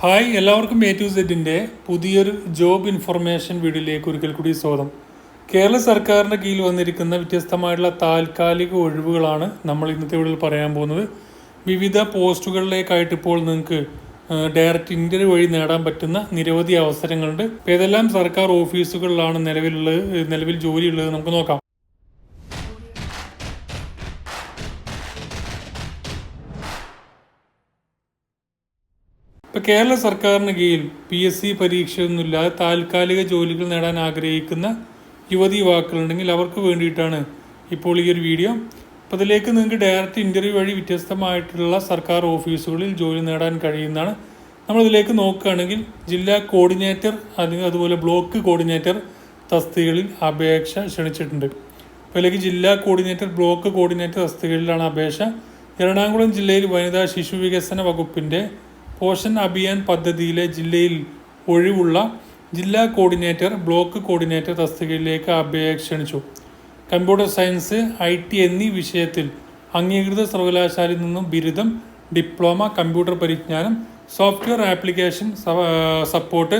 Hi എല്ലാവർക്കും A to സെറ്റിന്റെ പുതിയൊരു ജോബ് ഇൻഫർമേഷൻ വീഡിയോയിലേക്ക് ഒരിക്കൽ കൂടി സ്വാഗതം. കേരള സർക്കാരിന്റെ കീഴിൽ വന്നിരിക്കുന്ന വ്യത്യസ്തമായിട്ടുള്ള താൽക്കാലിക ഒഴിവുകളാണ് നമ്മൾ ഇന്നത്തെ വീഡിയോയിൽ പറയാൻ പോകുന്നത്. വിവിധ പോസ്റ്റുകളിലേക്കായിട്ട് ഇപ്പോൾ നിങ്ങൾക്ക് ഡയറക്റ്റ് ഇന്റർവ്യൂ വഴി നേടാൻ പറ്റുന്ന നിരവധി അവസരങ്ങളുണ്ട്. ഏതെല്ലാം സർക്കാർ ഓഫീസുകളിലാണ് നിലവിലുള്ളത് നിലവിൽ ജോലിയുള്ളത് നമുക്ക് നോക്കാം. കേരള സർക്കാരിന് കീഴിൽ പി എസ് സി പരീക്ഷയൊന്നുമില്ലാതെ താൽക്കാലിക ജോലികൾ നേടാൻ ആഗ്രഹിക്കുന്ന യുവതി യുവാക്കളുണ്ടെങ്കിൽ അവർക്ക് വേണ്ടിയിട്ടാണ് ഇപ്പോൾ ഈ ഒരു വീഡിയോ. അപ്പോൾ അതിലേക്ക് നിങ്ങൾക്ക് ഡയറക്റ്റ് ഇന്റർവ്യൂ വഴി വ്യത്യസ്തമായിട്ടുള്ള സർക്കാർ ഓഫീസുകളിൽ ജോലി നേടാൻ കഴിയുന്നതാണ്. നമ്മളിതിലേക്ക് നോക്കുകയാണെങ്കിൽ ജില്ലാ കോർഡിനേറ്റർ അല്ലെങ്കിൽ അതുപോലെ ബ്ലോക്ക് കോർഡിനേറ്റർ തസ്തികകളിൽ അപേക്ഷ ക്ഷണിച്ചിട്ടുണ്ട്. അപ്പോൾ ഇതിലേക്ക് ജില്ലാ കോർഡിനേറ്റർ ബ്ലോക്ക് കോർഡിനേറ്റർ തസ്തികകളിലാണ് അപേക്ഷ. എറണാകുളം ജില്ലയിൽ വനിതാ ശിശു വികസന വകുപ്പിന്റെ പോഷൻ അഭിയാൻ പദ്ധതിയിലെ ജില്ലയിൽ ഒഴിവുള്ള ജില്ലാ കോർഡിനേറ്റർ ബ്ലോക്ക് കോർഡിനേറ്റർ തസ്തികയിലേക്ക് അപേക്ഷ ക്ഷണിച്ചു. കമ്പ്യൂട്ടർ സയൻസ് ഐ ടി എന്നീ വിഷയത്തിൽ അംഗീകൃത സർവകലാശാലയിൽ നിന്നും ബിരുദം ഡിപ്ലോമ കമ്പ്യൂട്ടർ പരിജ്ഞാനം സോഫ്റ്റ്വെയർ ആപ്ലിക്കേഷൻ സപ്പോർട്ട്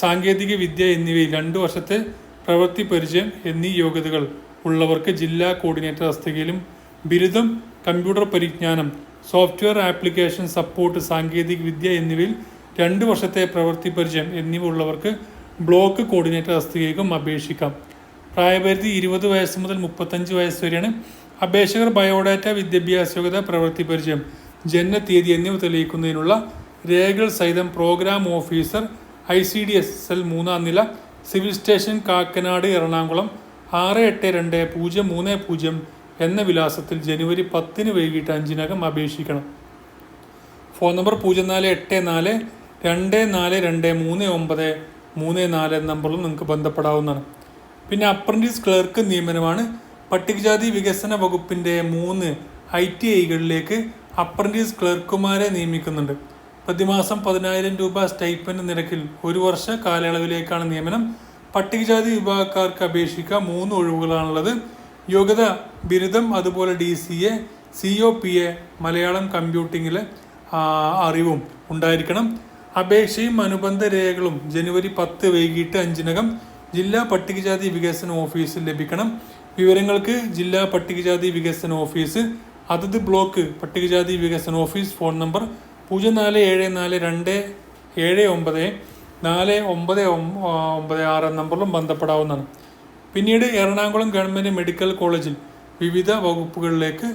സാങ്കേതിക വിദ്യ എന്നിവയിൽ രണ്ട് വർഷത്തെ പ്രവൃത്തി പരിചയം എന്നീ യോഗ്യതകൾ ഉള്ളവർക്ക് ജില്ലാ കോർഡിനേറ്റർ തസ്തികയിലും ബിരുദം കമ്പ്യൂട്ടർ പരിജ്ഞാനം സോഫ്റ്റ്വെയർ ആപ്ലിക്കേഷൻ സപ്പോർട്ട് സാങ്കേതിക വിദ്യ എന്നിവയിൽ രണ്ട് വർഷത്തെ പ്രവൃത്തി പരിചയം എന്നിവ ഉള്ളവർക്ക് ബ്ലോക്ക് കോർഡിനേറ്റർ തസ്തികയ്ക്കും അപേക്ഷിക്കാം. പ്രായപരിധി ഇരുപത് വയസ്സ് മുതൽ മുപ്പത്തഞ്ച് വയസ്സ് വരെയാണ് അപേക്ഷകർ ബയോഡാറ്റ വിദ്യാഭ്യാസ യോഗ്യത പ്രവൃത്തി പരിചയം ജനനത്തീയതി എന്നിവ തെളിയിക്കുന്നതിനുള്ള രേഖകൾ സഹിതം programme officer I C D S L മൂന്നാം നില സിവിൽ സ്റ്റേഷൻ കാക്കനാട് എറണാകുളം ആറ് എട്ട് രണ്ട് പൂജ്യം മൂന്ന് പൂജ്യം എന്ന വിലാസത്തിൽ ജനുവരി പത്തിന് വൈകിട്ട് അഞ്ചിനകം അപേക്ഷിക്കണം. ഫോൺ നമ്പർ പൂജ്യം നാല് എട്ട് നാല് രണ്ട് നാല് രണ്ട് മൂന്ന് ഒമ്പത് മൂന്ന് നാല് എന്ന നമ്പറിലും നിങ്ങൾക്ക് ബന്ധപ്പെടാവുന്നതാണ്. പിന്നെ അപ്രന്റീസ് ക്ലർക്ക് നിയമനമാണ് പട്ടികജാതി വികസന വകുപ്പിന്റെ മൂന്ന് ഐ ടി ഐകളിലേക്ക് അപ്രന്റീസ് ക്ലർക്കുമാരെ നിയമിക്കുന്നുണ്ട്. പ്രതിമാസം പതിനായിരം രൂപ സ്റ്റൈപ്പൻഡ് നിരക്കിൽ ഒരു വർഷ കാലയളവിലേക്കാണ് നിയമനം. പട്ടികജാതി വിഭാഗക്കാർക്ക് അപേക്ഷിക്കുക മൂന്ന് ഒഴിവുകളാണുള്ളത്. യോഗ്യത ബിരുദം അതുപോലെ D C A C O P A Malayalam കമ്പ്യൂട്ടിങ്ങിലെ അറിവും ഉണ്ടായിരിക്കണം. അപേക്ഷയും അനുബന്ധ രേഖകളും ജനുവരി പത്ത് വൈകിട്ട് അഞ്ചിനകം ജില്ലാ പട്ടികജാതി വികസന ഓഫീസിൽ ലഭിക്കണം. വിവരങ്ങൾക്ക് ജില്ലാ പട്ടികജാതി വികസന ഓഫീസ് അതത് ബ്ലോക്ക് പട്ടികജാതി വികസന ഓഫീസ് ഫോൺ നമ്പർ പൂജ്യം നാല് ഏഴ് നാല് രണ്ട് ഏഴ് ഒമ്പത് നാല് ഒമ്പത് ഒമ്പത് ആറ് നമ്പറിലും ബന്ധപ്പെടാവുന്നതാണ്. പിന്നീട് എറണാകുളം ഗവൺമെന്റ് മെഡിക്കൽ കോളേജിൽ വിവിധ വകുപ്പുകളിലേക്ക്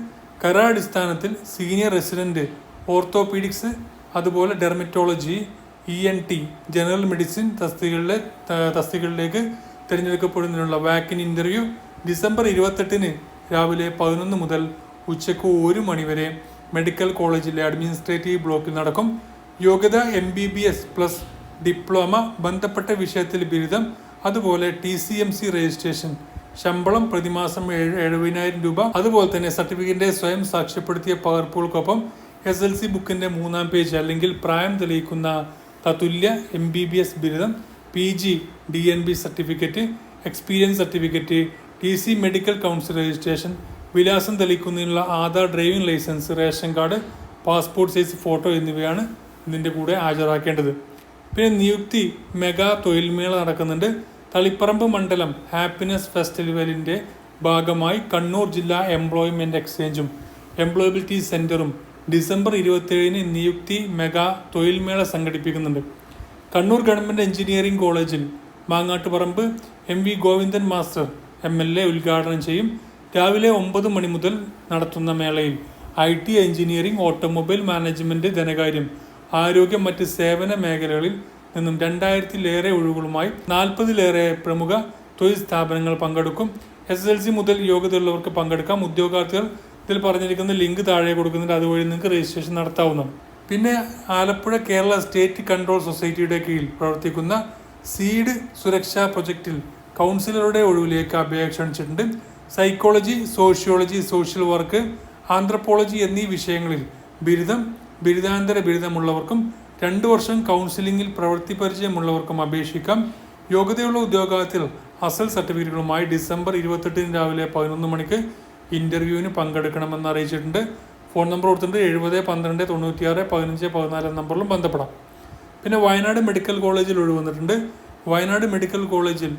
കരാടിസ്ഥാനത്തിൽ സീനിയർ റെസിഡന്റ് ഓർത്തോപീഡിക്സ് അതുപോലെ dermatology E N T general medicine തസ്തികളിലെ തസ്തികളിലേക്ക് തിരഞ്ഞെടുക്കപ്പെടുന്നതിനുള്ള വാക്കിൻ ഇന്റർവ്യൂ ഡിസംബർ ഇരുപത്തെട്ടിന് രാവിലെ പതിനൊന്ന് മുതൽ ഉച്ചയ്ക്ക് ഒരു മണിവരെ മെഡിക്കൽ കോളേജിലെ അഡ്മിനിസ്ട്രേറ്റീവ് ബ്ലോക്കിൽ നടക്കും. യോഗ്യത M B B S plus diploma ബന്ധപ്പെട്ട വിഷയത്തിൽ ബിരുദം അതുപോലെ T C M C registration ശമ്പളം പ്രതിമാസം ഏഴ് എഴുപതിനായിരം രൂപ അതുപോലെ തന്നെ സർട്ടിഫിക്കറ്റിന്റെ സ്വയം സാക്ഷ്യപ്പെടുത്തിയ പകർപ്പുകൾക്കൊപ്പം എസ് എൽ സി ബുക്കിന്റെ മൂന്നാം പേജ് അല്ലെങ്കിൽ പ്രായം തെളിയിക്കുന്ന തതുല്യ എം ബി ബി എസ് ബിരുദം P G D N B certificate experience certificate T C medical council registration വിലാസം തെളിയിക്കുന്നതിനുള്ള Aadhaar driving licence ration card passport size photo എന്നിവയാണ് ഇതിന്റെ കൂടെ ഹാജരാക്കേണ്ടത്. പിന്നെ നിയുക്തി മെഗാ തൊഴിൽമേള നടക്കുന്നുണ്ട്. തളിപ്പറമ്പ് മണ്ഡലം ഹാപ്പിനെസ് ഫെസ്റ്റിവലിന്റെ ഭാഗമായി കണ്ണൂർ ജില്ലാ എംപ്ലോയ്മെന്റ് എക്സ്ചേഞ്ചും എംപ്ലോയബിലിറ്റി സെന്ററും ഡിസംബർ ഇരുപത്തേഴിന് നിയുക്തി മെഗാ തൊഴിൽമേള സംഘടിപ്പിക്കുന്നുണ്ട്. കണ്ണൂർ ഗവൺമെന്റ് എഞ്ചിനീയറിംഗ് കോളേജിൽ Mangattuparamba M V Govindan master M L A ഉദ്ഘാടനം ചെയ്യും. രാവിലെ ഒമ്പത് മണി മുതൽ നടത്തുന്ന മേളയിൽ I T engineering automobile management ധനകാര്യം ആരോഗ്യം മറ്റ് സേവന മേഖലകളിൽ നിന്നും രണ്ടായിരത്തിലേറെ ഒഴിവുകളുമായി നാൽപ്പതിലേറെ പ്രമുഖ തൊഴിൽ സ്ഥാപനങ്ങൾ പങ്കെടുക്കും. എസ് എസ് എൽ സി മുതൽ യോഗ്യതയുള്ളവർക്ക് പങ്കെടുക്കാം. ഉദ്യോഗാർത്ഥികൾ ഇതിൽ പറഞ്ഞിരിക്കുന്ന ലിങ്ക് താഴെ കൊടുക്കുന്നുണ്ട്. അതുവഴി നിങ്ങൾക്ക് രജിസ്ട്രേഷൻ നടത്താവുന്നതാണ്. പിന്നെ ആലപ്പുഴ കേരള സ്റ്റേറ്റ് കൺട്രോൾ സൊസൈറ്റിയുടെ കീഴിൽ പ്രവർത്തിക്കുന്ന സീഡ് സുരക്ഷാ പ്രൊജക്റ്റിൽ കൗൺസിലറുടെ ഒഴിവിലേക്ക് അപേക്ഷ ക്ഷണിച്ചിട്ടുണ്ട് psychology sociology social work anthropology എന്നീ വിഷയങ്ങളിൽ ബിരുദം ബിരുദാന്തര ബിരുദമുള്ളവർക്കും രണ്ടു വർഷം കൗൺസിലിംഗിൽ പ്രവൃത്തി പരിചയമുള്ളവർക്കും അപേക്ഷിക്കാം. യോഗ്യതയുള്ള ഉദ്യോഗാർത്ഥികൾ അസൽ സർട്ടിഫിക്കറ്റുകളുമായി ഡിസംബർ ഇരുപത്തെട്ടിന് രാവിലെ പതിനൊന്ന് മണിക്ക് ഇന്റർവ്യൂവിന് പങ്കെടുക്കണമെന്ന് അറിയിച്ചിട്ടുണ്ട്. ഫോൺ നമ്പർ കൊടുത്തിട്ടുണ്ട് എഴുപത് പന്ത്രണ്ട് തൊണ്ണൂറ്റിയാറ് പതിനഞ്ച് പതിനാല് നമ്പറിലും ബന്ധപ്പെടാം. പിന്നെ വയനാട് മെഡിക്കൽ കോളേജിൽ ഒഴിവന്നിട്ടുണ്ട് വയനാട് മെഡിക്കൽ കോളേജിൽ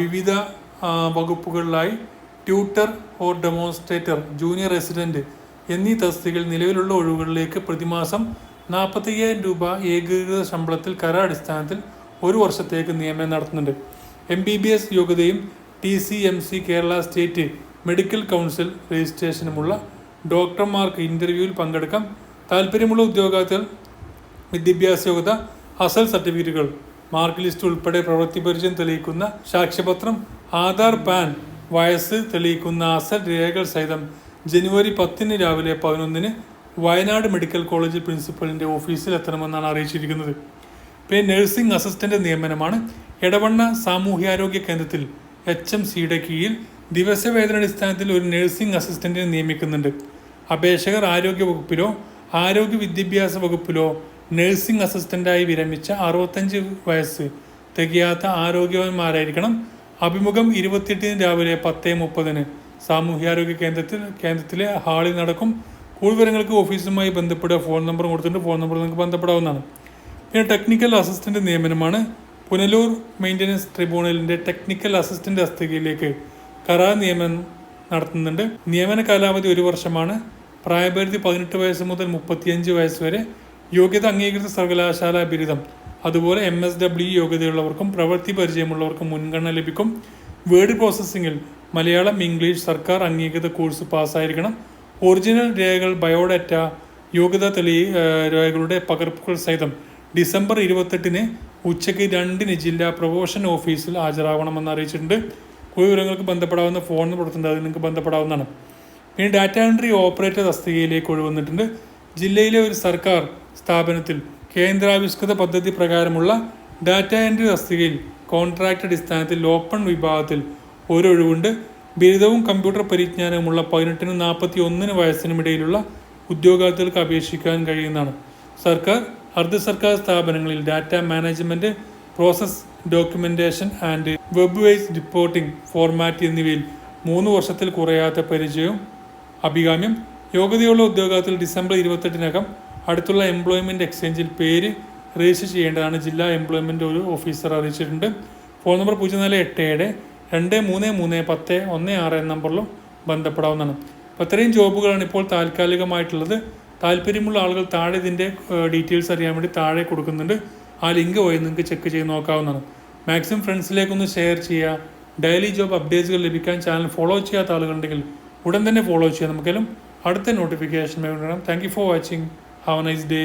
വിവിധ വകുപ്പുകളിലായി tutor or demonstrator junior resident എന്നീ തസ്തികകൾ നിലവിലുള്ള ഒഴിവുകളിലേക്ക് പ്രതിമാസം നാൽപ്പത്തയ്യായിരം രൂപ ഏകീകൃത ശമ്പളത്തിൽ കരാടിസ്ഥാനത്തിൽ ഒരു വർഷത്തേക്ക് നിയമനം നടത്തുന്നുണ്ട്. എം ബി ബി എസ് യോഗ്യതയും T C M C Kerala state medical council രജിസ്ട്രേഷനുമുള്ള ഡോക്ടർമാർക്ക് ഇന്റർവ്യൂവിൽ പങ്കെടുക്കാം. താല്പര്യമുള്ള ഉദ്യോഗാർത്ഥികൾ വിദ്യാഭ്യാസ യോഗ്യത അസൽ സർട്ടിഫിക്കറ്റുകൾ മാർക്ക് ലിസ്റ്റ് ഉൾപ്പെടെ പ്രവൃത്തി പരിചയം തെളിയിക്കുന്ന സാക്ഷ്യപത്രം ആധാർ പാൻ വയസ്സ് തെളിയിക്കുന്ന അസൽ രേഖകൾ സഹിതം ജനുവരി പത്തിന് രാവിലെ പതിനൊന്നിന് വയനാട് മെഡിക്കൽ കോളേജ് പ്രിൻസിപ്പലിന്റെ ഓഫീസിൽ എത്തണമെന്നാണ് അറിയിച്ചിരിക്കുന്നത്. പിന്നെ നഴ്സിംഗ് അസിസ്റ്റന്റ് നിയമനമാണ്. എടവണ്ണ സാമൂഹ്യാരോഗ്യ കേന്ദ്രത്തിൽ എച്ച് എം സിയുടെ കീഴിൽ ദിവസവേതനാടിസ്ഥാനത്തിൽ ഒരു നഴ്സിംഗ് അസിസ്റ്റന്റിനെ നിയമിക്കുന്നുണ്ട്. അപേക്ഷകർ ആരോഗ്യ വകുപ്പിലോ ആരോഗ്യ വിദ്യാഭ്യാസ വകുപ്പിലോ നഴ്സിംഗ് അസിസ്റ്റന്റായി വിരമിച്ച അറുപത്തഞ്ച് വയസ്സ് തികയാത്ത ആരോഗ്യവാന്മാരായിരിക്കണം. അഭിമുഖം ഇരുപത്തിയെട്ടിന് രാവിലെ പത്ത് മുപ്പതിന് സാമൂഹ്യാരോഗ്യ കേന്ദ്രത്തിൽ കേന്ദ്രത്തിലെ ഹാളിൽ നടക്കും. കൂടുതൽ വിവരങ്ങൾക്ക് ഓഫീസുമായി ബന്ധപ്പെടുക ഫോൺ നമ്പർ കൊടുത്തിട്ടുണ്ട് ഫോൺ നമ്പർ നിങ്ങൾക്ക് ബന്ധപ്പെടാവുന്നതാണ്. പിന്നെ ടെക്നിക്കൽ അസിസ്റ്റന്റ് നിയമനമാണ്. പുനലൂർ മെയിന്റനൻസ് ട്രിബ്യൂണലിന്റെ ടെക്നിക്കൽ അസിസ്റ്റന്റ് തസ്തികയിലേക്ക് കരാർ നിയമനം നടത്തുന്നുണ്ട്. നിയമന കാലാവധി ഒരു വർഷമാണ്. പ്രായപരിധി പതിനെട്ട് വയസ്സ് മുതൽ മുപ്പത്തിയഞ്ച് വയസ്സ് വരെ. യോഗ്യത അംഗീകൃത സർവകലാശാല ബിരുദം. അതുപോലെ എം എസ് ഡബ്ല്യു യോഗ്യതയുള്ളവർക്കും പ്രവൃത്തി പരിചയമുള്ളവർക്കും മുൻഗണന ലഭിക്കും. വേർഡ് പ്രോസസ്സിങ്ങിൽ മലയാളം ഇംഗ്ലീഷ് സർക്കാർ അംഗീകൃത കോഴ്സ് പാസ്സായിരിക്കണം ഒറിജിനൽ രേഖകൾ ബയോഡാറ്റ യോഗ്യത തെളി രേഖകളുടെ പകർപ്പുകൾ സഹിതം ഡിസംബർ ഇരുപത്തെട്ടിന് ഉച്ചയ്ക്ക് രണ്ടിന് ജില്ലാ പ്രൊമോഷൻ ഓഫീസിൽ ഹാജരാകണമെന്ന് അറിയിച്ചിട്ടുണ്ട്. വിവരങ്ങൾക്ക് ബന്ധപ്പെടാവുന്ന ഫോൺ കൊടുത്തിട്ടുണ്ട്. അതിൽ നിങ്ങൾക്ക് ബന്ധപ്പെടാവുന്നതാണ്. പിന്നെ ഡാറ്റ എൻട്രി ഓപ്പറേറ്റർ തസ്തികയിലേക്ക് ഒഴിവന്നിട്ടുണ്ട്. ജില്ലയിലെ ഒരു സർക്കാർ സ്ഥാപനത്തിൽ കേന്ദ്രാവിഷ്കൃത പദ്ധതി പ്രകാരമുള്ള ഡാറ്റ എൻട്രി തസ്തികയിൽ കോൺട്രാക്ട് അടിസ്ഥാനത്തിൽ ഓപ്പൺ വിഭാഗത്തിൽ ഒരു ഒഴിവുണ്ട്. ബിരുദവും കമ്പ്യൂട്ടർ പരിജ്ഞാനവുമുള്ള പതിനെട്ടിനും നാൽപ്പത്തി ഒന്നിന് വയസ്സിനും ഇടയിലുള്ള ഉദ്യോഗാർത്ഥികൾക്ക് അപേക്ഷിക്കാൻ കഴിയുന്നതാണ്. സർക്കാർ അർദ്ധ സർക്കാർ സ്ഥാപനങ്ങളിൽ data management process documentation and web wise reporting format എന്നിവയിൽ മൂന്ന് വർഷത്തിൽ കുറയാത്ത പരിചയവും അഭികാമ്യം. യോഗ്യതയുള്ള ഉദ്യോഗാർത്ഥികൾ ഡിസംബർ ഇരുപത്തെട്ടിനകം അടുത്തുള്ള എംപ്ലോയ്മെന്റ് എക്സ്ചേഞ്ചിൽ പേര് രജിസ്റ്റർ ചെയ്യേണ്ടതാണ്. ജില്ലാ എംപ്ലോയ്മെന്റ് ഒരു ഓഫീസർ അറിയിച്ചിട്ടുണ്ട്. ഫോൺ നമ്പർ പൂജ്യം നാല് എട്ട് ഏഴ് രണ്ട് മൂന്ന് മൂന്ന് പത്ത് ഒന്ന് ആറ് നമ്പറിലും ബന്ധപ്പെടാവുന്നതാണ്. അപ്പോൾ ഇത്രയും ജോബുകളാണ് ഇപ്പോൾ താൽക്കാലികമായിട്ടുള്ളത്. താല്പര്യമുള്ള ആളുകൾ താഴെ ഇതിന്റെ ഡീറ്റെയിൽസ് അറിയാൻ വേണ്ടി താഴെ കൊടുക്കുന്നുണ്ട്. ആ ലിങ്ക് വഴി നിങ്ങൾക്ക് ചെക്ക് ചെയ്ത് നോക്കാവുന്നതാണ്. മാക്സിമം ഫ്രണ്ട്സിലേക്കൊന്ന് ഷെയർ ചെയ്യുക. ഡെയിലി ജോബ് അപ്ഡേറ്റ്സുകൾ ലഭിക്കാൻ ചാനൽ ഫോളോ ചെയ്യാത്ത ആളുകളുണ്ടെങ്കിൽ ഉടൻ തന്നെ ഫോളോ ചെയ്യാം നമുക്കെല്ലാം അടുത്ത നോട്ടിഫിക്കേഷൻ വേണം thank you for watching have a nice day